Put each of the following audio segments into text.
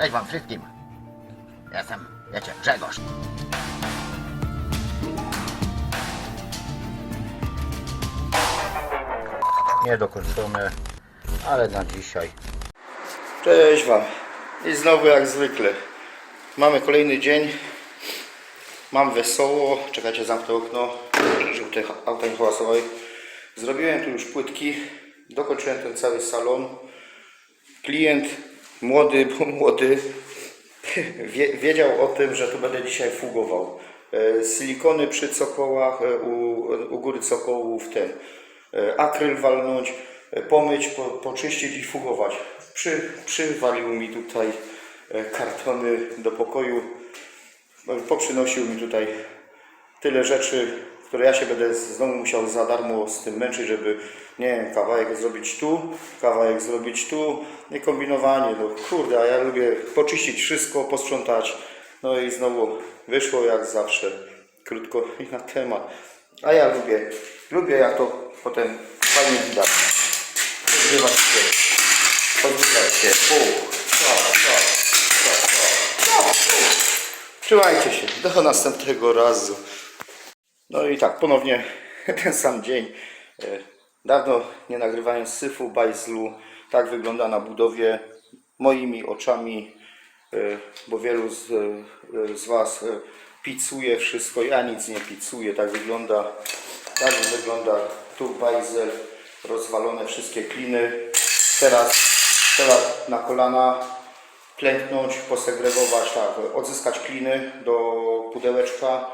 Cześć wam wszystkim. Jestem, wiecie, Grzegorz. Niedokończone, ale na dzisiaj. Cześć Wam. I znowu jak zwykle. Mamy kolejny dzień. Mam wesoło. Czekajcie, zamknę okno, żeby te auta nie hałasowały. Zrobiłem tu już płytki. Dokończyłem ten cały salon. Klient młody, młody, wie, wiedział o tym, że tu będę dzisiaj fugował. E, Silikony przy cokołach, e, u, u góry cokołów ten e, akryl walnąć, pomyć, po, poczyścić i fugować. Przy, przywalił mi tutaj kartony do pokoju, No, poprzynosił mi tutaj tyle rzeczy, które ja się będę znowu musiał za darmo z tym męczyć, żeby nie wiem, kawałek zrobić tu, kawałek zrobić tu, nie kombinowanie, no kurde, a ja lubię poczyścić wszystko, posprzątać, no i znowu wyszło jak zawsze, krótko i na temat, a ja lubię, lubię jak to potem fajnie widać, podgrywać się, podgrywać się, pu, co, co, co, co, co, Trzymajcie się, do następnego razu. No i tak, ponownie ten sam dzień. E, Dawno nie nagrywając syfu, bajzlu. Tak wygląda na budowie moimi oczami, e, bo wielu z, e, z Was e, pizzuje wszystko. Ja nic nie pizzuję, tak wygląda. Tak wygląda tu bajzel, rozwalone wszystkie kliny. Teraz, teraz na kolana klęknąć, posegregować, tak, odzyskać kliny do pudełeczka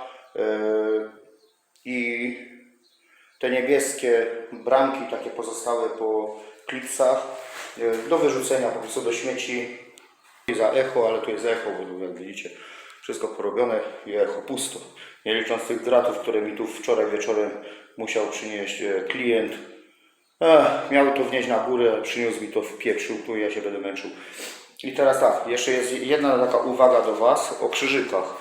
i te niebieskie bramki, takie pozostałe po klipsach, yy, do wyrzucenia po prostu do śmieci za echo, ale tu jest echo, bo jak widzicie wszystko porobione i echo pusto. Nie licząc tych dratów, które mi tu wczoraj wieczorem musiał przynieść e, klient. Ech, miały to wnieść na górę, przyniósł mi to w pieprzył, tu ja się będę męczył. I teraz tak, jeszcze jest jedna taka uwaga do Was o krzyżykach.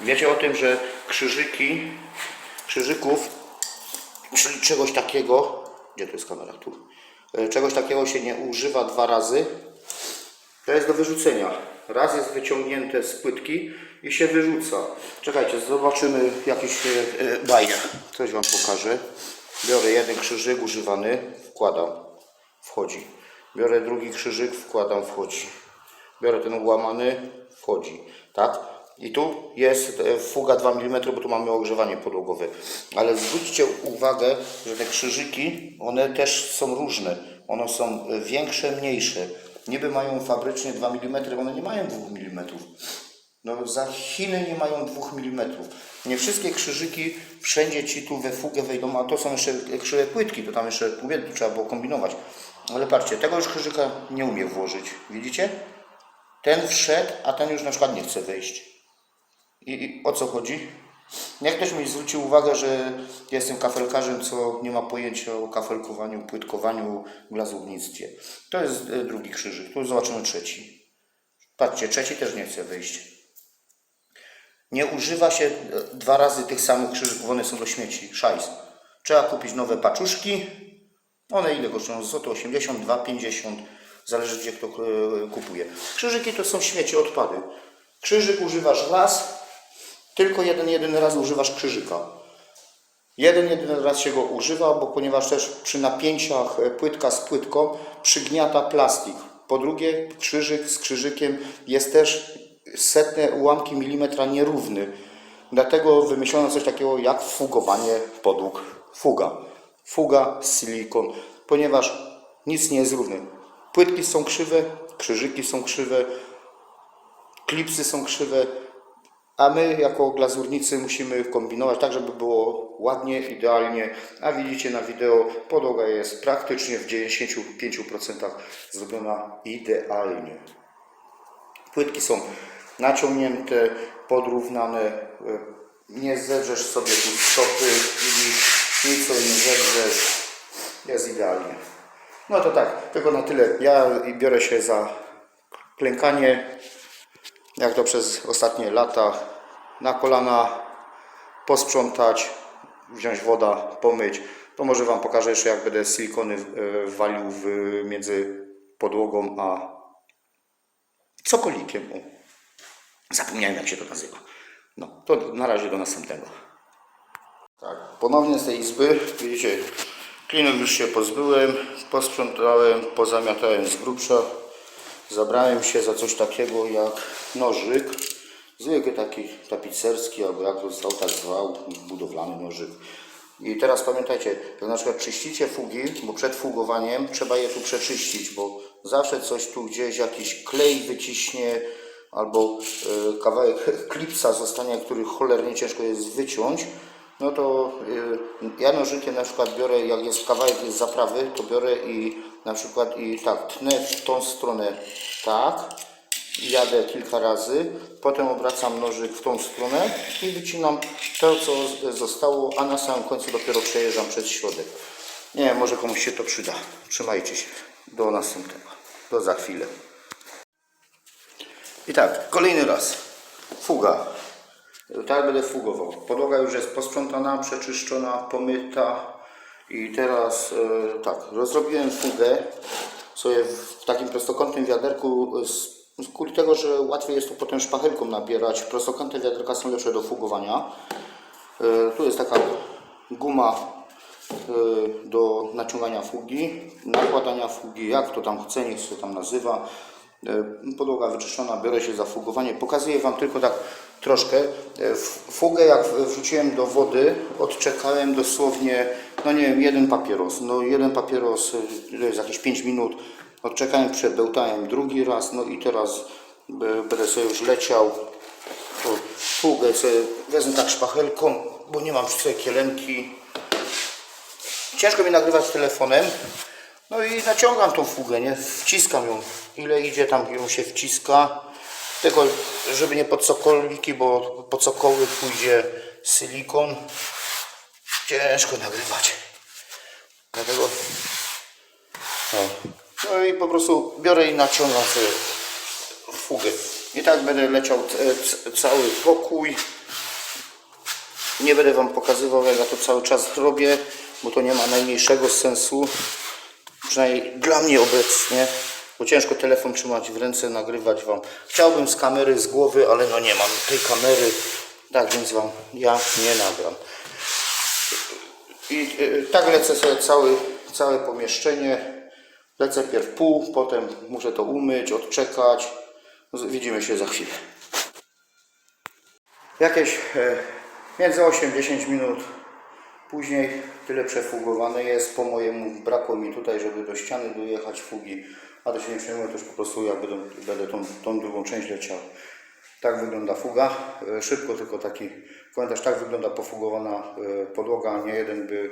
Wiecie o tym, że krzyżyki, krzyżyków, czyli czegoś takiego, gdzie to jest kamera? Tu. E, Czegoś takiego się nie używa dwa razy. To jest do wyrzucenia. Raz jest wyciągnięte z płytki i się wyrzuca. Czekajcie, zobaczymy jakiś e, e, bajer. Coś Wam pokażę. Biorę jeden krzyżyk używany, wkładam, wchodzi. Biorę drugi krzyżyk, wkładam, wchodzi. Biorę ten ułamany, wchodzi. Tak? I tu jest e, fuga 2 mm, bo tu mamy ogrzewanie podłogowe. Ale zwróćcie uwagę, że te krzyżyki, one też są różne. One są e, większe, mniejsze. Niby mają fabrycznie 2 mm, one nie mają 2 mm. No za Chiny nie mają 2 mm. Nie wszystkie krzyżyki wszędzie ci tu we fugę wejdą, a to są jeszcze krzywe płytki, to tam jeszcze tu trzeba było kombinować. Ale patrzcie, tego już krzyżyka nie umie włożyć. Widzicie? Ten wszedł, a ten już na przykład nie chce wejść. I, o co chodzi? Niech ktoś mi zwróci uwagę, że jestem kafelkarzem, co nie ma pojęcia o kafelkowaniu, płytkowaniu, glazurnictwie. To jest e, drugi krzyżyk. Tu zobaczymy trzeci. Patrzcie, trzeci też nie chce wyjść. Nie używa się e, dwa razy tych samych krzyżyków, one są do śmieci. Szajs. Trzeba kupić nowe paczuszki. One ile kosztują? Złoto 80, 2,50. Zależy gdzie kto e, kupuje. Krzyżyki to są śmieci, odpady. Krzyżyk używasz raz, tylko jeden, jeden raz używasz krzyżyka. Jeden, jeden raz się go używa, bo ponieważ też przy napięciach e, płytka z płytką przygniata plastik. Po drugie, krzyżyk z krzyżykiem jest też setne ułamki milimetra nierówny. Dlatego wymyślono coś takiego jak fugowanie podłóg. Fuga. Fuga z silikon, ponieważ nic nie jest równe. Płytki są krzywe, krzyżyki są krzywe, klipsy są krzywe, a my jako glazurnicy musimy kombinować tak, żeby było ładnie, idealnie. A widzicie na wideo, podłoga jest praktycznie w 95% zrobiona idealnie. Płytki są naciągnięte, podrównane. Nie zedrzesz sobie tu stopy, widzisz, nic sobie nie zedrzesz. Jest idealnie. No to tak, tylko na tyle. Ja biorę się za klękanie jak to przez ostatnie lata, na kolana posprzątać, wziąć woda, pomyć. To może Wam pokażę jeszcze, jak będę silikony e, walił w, między podłogą a cokolikiem. O. Zapomniałem jak się to nazywa. No, to na razie do następnego. Tak, ponownie z tej izby, widzicie, klinek już się pozbyłem, posprzątałem, pozamiatałem z grubsza. Zabrałem się za coś takiego jak nożyk, zwykły taki tapicerski, albo jak to został tak zwał, budowlany nożyk. I teraz pamiętajcie, jak na przykład czyścicie fugi, bo przed fugowaniem trzeba je tu przeczyścić, bo zawsze coś tu gdzieś, jakiś klej wyciśnie, albo e, kawałek klipsa zostanie, który cholernie ciężko jest wyciąć, no to e, ja nożykiem na przykład biorę, jak jest kawałek jest zaprawy, to biorę i na przykład i tak tnę w tą stronę tak, jadę kilka razy, potem obracam nożyk w tą stronę i wycinam to, co zostało, a na samym końcu dopiero przejeżdżam przez środek. Nie wiem, może komuś się to przyda. Trzymajcie się. Do następnego. Do za chwilę. I tak, kolejny raz. Fuga. Tak będę fugował. Podłoga już jest posprzątana, przeczyszczona, pomyta. I teraz e, tak, rozrobiłem fugę sobie w takim prostokątnym wiaderku z, z kuli tego, że łatwiej jest to potem szpachelką nabierać. Prostokątne wiaderka są lepsze do fugowania. E, tu jest taka guma e, do naciągania fugi, nakładania fugi, jak to tam chce, niech się tam nazywa. E, Podłoga wyczyszczona, biorę się za fugowanie. Pokazuję Wam tylko tak troszkę. E, Fugę jak wrzuciłem do wody, odczekałem dosłownie, no nie wiem, jeden papieros. No jeden papieros, e, to jest jakieś 5 minut. Odczekałem, przebełtałem drugi raz, no i teraz będę sobie już leciał. Fugę sobie wezmę tak szpachelką, bo nie mam przy sobie. Ciężko mi nagrywać telefonem. No i naciągam tą fugę, nie? Wciskam ją. Ile idzie tam ją się wciska. Tylko, żeby nie pod sokoliki, bo pod sokoły pójdzie silikon. Ciężko nagrywać. Dlatego. No. no i po prostu biorę i naciągam sobie fugę. I tak będę leciał cały pokój. Nie będę Wam pokazywał, jak ja to cały czas robię, bo to nie ma najmniejszego sensu. Przynajmniej dla mnie obecnie, bo ciężko telefon trzymać w ręce, nagrywać Wam. Chciałbym z kamery, z głowy, ale no nie mam tej kamery, tak więc Wam ja nie nagram. I y, tak lecę sobie cały, całe pomieszczenie. Lecę pierw pół, potem muszę to umyć, odczekać. Widzimy się za chwilę. Jakieś e, między 8-10 minut później tyle przefugowane jest. Po mojemu brakło mi tutaj, żeby do ściany dojechać fugi. A to się nie przejmuję, to już po prostu ja będę, będę tą, tą drugą część leciał. Tak wygląda fuga. E, Szybko tylko taki komentarz. Tak wygląda pofugowana e, podłoga. Nie jeden by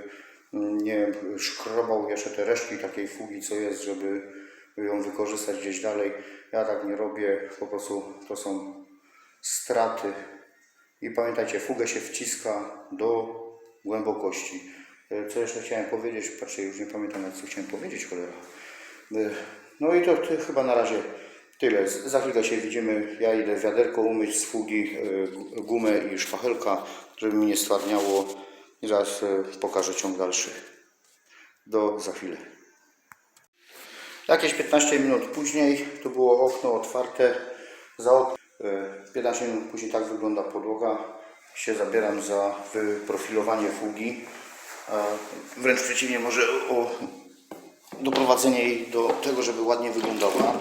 mm, nie szkrobał jeszcze te resztki takiej fugi, co jest, żeby ją wykorzystać gdzieś dalej. Ja tak nie robię. Po prostu to są straty. I pamiętajcie, fugę się wciska do głębokości. E, Co jeszcze chciałem powiedzieć? Patrzcie, już nie pamiętam, co chciałem powiedzieć, cholera. E, No i to, to chyba na razie tyle. Za chwilę się widzimy. Ja idę wiaderko umyć z fugi, e, gu- gumę i szpachelka, żeby mi nie stwardniało. I zaraz pokażę ciąg dalszy. Do za chwilę. Jakieś 15 minut później to było okno otwarte. Za okno, e, 15 minut później tak wygląda podłoga. Się zabieram za wyprofilowanie fugi. Wręcz przeciwnie, może o doprowadzenie jej do tego, żeby ładnie wyglądała.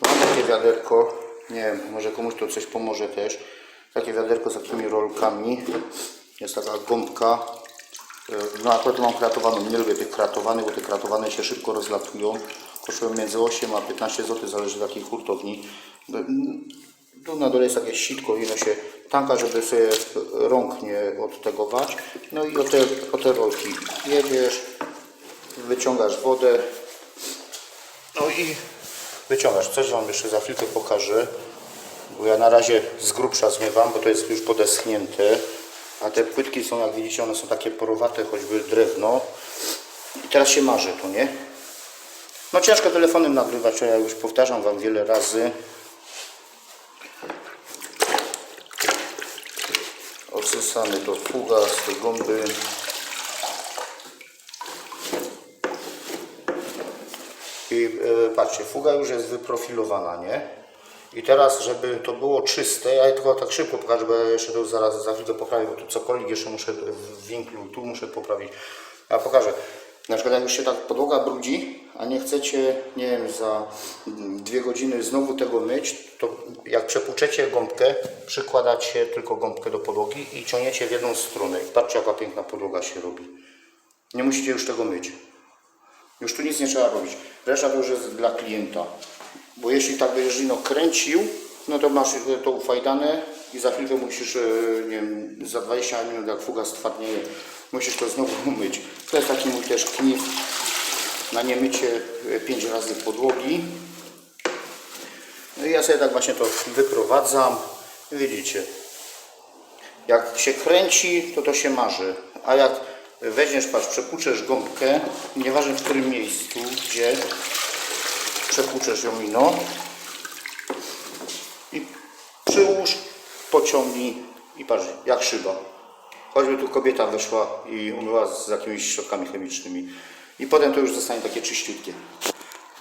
To mam takie wiaderko. Nie wiem, może komuś to coś pomoże też. Takie wiaderko z takimi rolkami. Jest taka gąbka. E, No akurat mam kratowaną, nie lubię tych kratowanych, bo te kratowane się szybko rozlatują. Kosztują między 8 a 15 zł, zależy z jakiej hurtowni. Tu na dole jest jakieś sitko i ono się tanka, żeby sobie rąk nie odtegować. No i o te, o te rolki jedziesz, wyciągasz wodę. No i wyciągasz. Coś Wam jeszcze za chwilkę pokażę. Bo ja na razie z grubsza zmywam, bo to jest już podeschnięte. A te płytki są, jak widzicie, one są takie porowate, choćby drewno. I teraz się marzy to, nie? No ciężko telefonem nagrywać, ja już powtarzam Wam wiele razy. Odsysamy to fuga z tej gąby. I e, patrzcie, fuga już jest wyprofilowana, nie? I teraz, żeby to było czyste, ja tylko tak szybko pokażę, bo ja jeszcze to zaraz za chwilę poprawię, bo tu cokolwiek jeszcze muszę w winklu, tu muszę poprawić. Ja pokażę. Na przykład jak już się tak podłoga brudzi, a nie chcecie, nie wiem, za dwie godziny znowu tego myć, to jak przepłuczecie gąbkę, przykładacie tylko gąbkę do podłogi i ciągniecie w jedną stronę. I patrzcie jaka piękna podłoga się robi. Nie musicie już tego myć. Już tu nic nie trzeba robić. Reszta to już jest dla klienta. Bo jeśli tak będziesz no kręcił, no to masz to ufajdane i za chwilkę musisz, e, nie wiem, za 20 minut jak fuga stwardnieje, musisz to znowu umyć. To jest taki mój też knif na niemycie 5 razy podłogi. No i ja sobie tak właśnie to wyprowadzam. Widzicie, jak się kręci, to to się marzy. A jak weźmiesz, patrz, przepłuczesz gąbkę, nieważne w którym miejscu, gdzie, przepłuczesz ją ino i przyłóż, pociągnij i patrz, jak szyba. Choćby tu kobieta weszła i umyła z jakimiś środkami chemicznymi. I potem to już zostanie takie czyściutkie.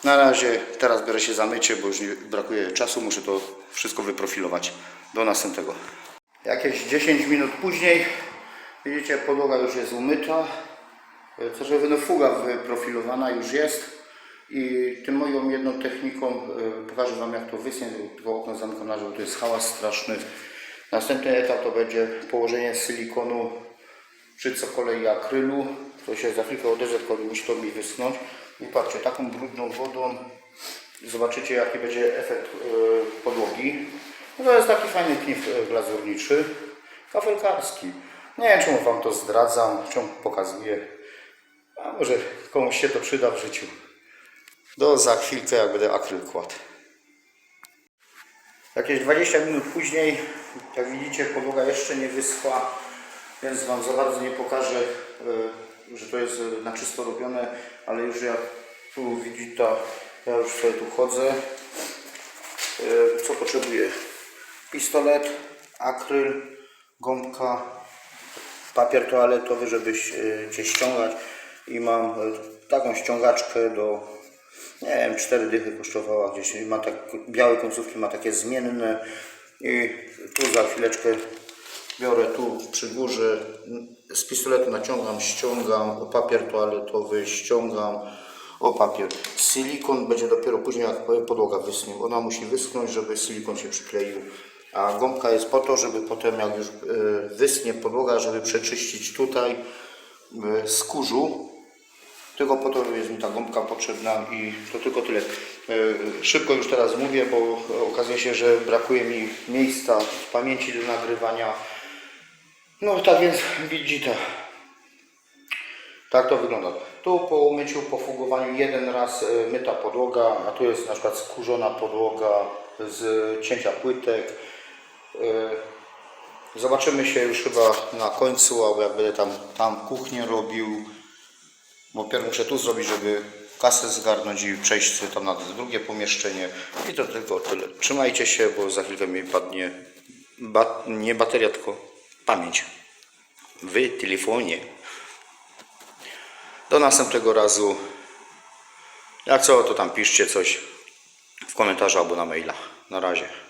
Na razie teraz biorę się za mycie, bo już brakuje czasu, muszę to wszystko wyprofilować. Do następnego. Jakieś 10 minut później, widzicie, podłoga już jest umyta. Co żeby no fuga wyprofilowana już jest. I tym moją jedną techniką e, pokażę Wam jak to wysnie, tylko okno zamykam na to jest hałas straszny. Następny etap to będzie położenie silikonu przy co kolei akrylu. To się za chwilkę odezwę, tylko musi to mi wyschnąć. I patrzcie, taką brudną wodą zobaczycie jaki będzie efekt e, podłogi. No to jest taki fajny knif e, glazurniczy, kafelkarski. Nie wiem czemu Wam to zdradzam, czemu pokazuję. A może komuś się to przyda w życiu. Do za chwilkę jak będę akryl kładł. Jakieś 20 minut później, jak widzicie, podłoga jeszcze nie wyschła, więc Wam za bardzo nie pokażę, e, że to jest e, na czysto robione, ale już jak tu widzicie, ja już sobie tu chodzę. E, Co potrzebuję? Pistolet, akryl, gąbka, papier toaletowy, żeby e, cię ściągać i mam taką ściągaczkę do nie wiem, cztery dychy kosztowała gdzieś, ma tak, białe końcówki ma takie zmienne i tu za chwileczkę biorę tu przy górze, z pistoletu naciągam, ściągam, o papier toaletowy ściągam, o papier. Silikon będzie dopiero później jak podłoga wyschnie, ona musi wyschnąć, żeby silikon się przykleił. A gąbka jest po to, żeby potem jak już e, wyschnie podłoga, żeby przeczyścić tutaj e, z kurzu, tylko po to jest mi ta gąbka potrzebna i to tylko tyle. E, Szybko już teraz mówię, bo okazuje się, że brakuje mi miejsca w pamięci do nagrywania. No tak więc widzicie. Tak to wygląda. Tu po umyciu, po fugowaniu jeden raz e, myta podłoga, a tu jest na przykład skurzona podłoga z cięcia płytek. E, Zobaczymy się już chyba na końcu, albo jak będę tam, tam kuchnię robił. Bo pierw muszę tu zrobić, żeby kasę zgarnąć i przejść sobie tam na drugie pomieszczenie. I to tylko tyle. Trzymajcie się, bo za chwilkę mi padnie ba nie bateria, tylko pamięć w telefonie. Do następnego razu. Jak co, to tam piszcie coś w komentarzu albo na maila. Na razie.